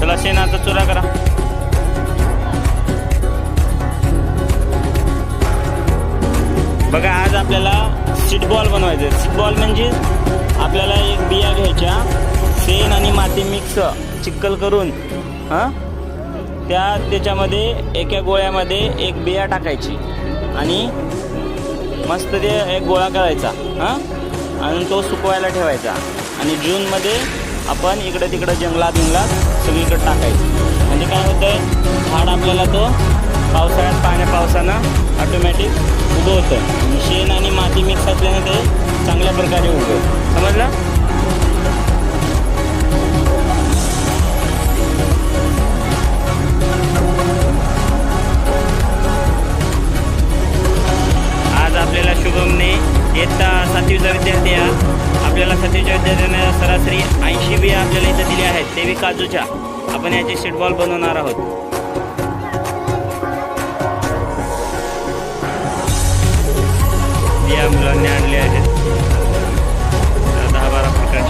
चला शेणाचा चुरा करा बघा आज आपल्याला सीट बॉल बनवायचे सीट बॉल म्हणजे आपल्याला एक बिया घ्यायच्या शेण आणि माती मिक्स चिक्कल करून हां? त्या त्याच्यामध्ये एका गोळ्यामध्ये एक बिया टाकायची आणि मस्त ते एक गोळा करायचा हां? आणि तो सुकवायला ठेवायचा. आणि जूनमध्ये आपण इकडं तिकडं जंगलात बिंगलात सगळीकडं टाकायचं. म्हणजे काय होतं झाड आपल्याला तो पावसाळ्यात पाण्या पावसानं मिक्स ते चांगल्या प्रकारे उगवतं समजलं? आज आपल्याला शुभमने इयत्ता सातवीचा विद्यार्थी हा आपल्याला सातवीच्या विद्यार्थ्यांना सरासरी ऐंशी बिया आपल्याला इथं दिल्या आहेत. ते बी काजूच्या. आपण याचे शेटबॉल बनवणार आहोत. मुलांनी आणले आहेत. दहा बारा प्रकारच्या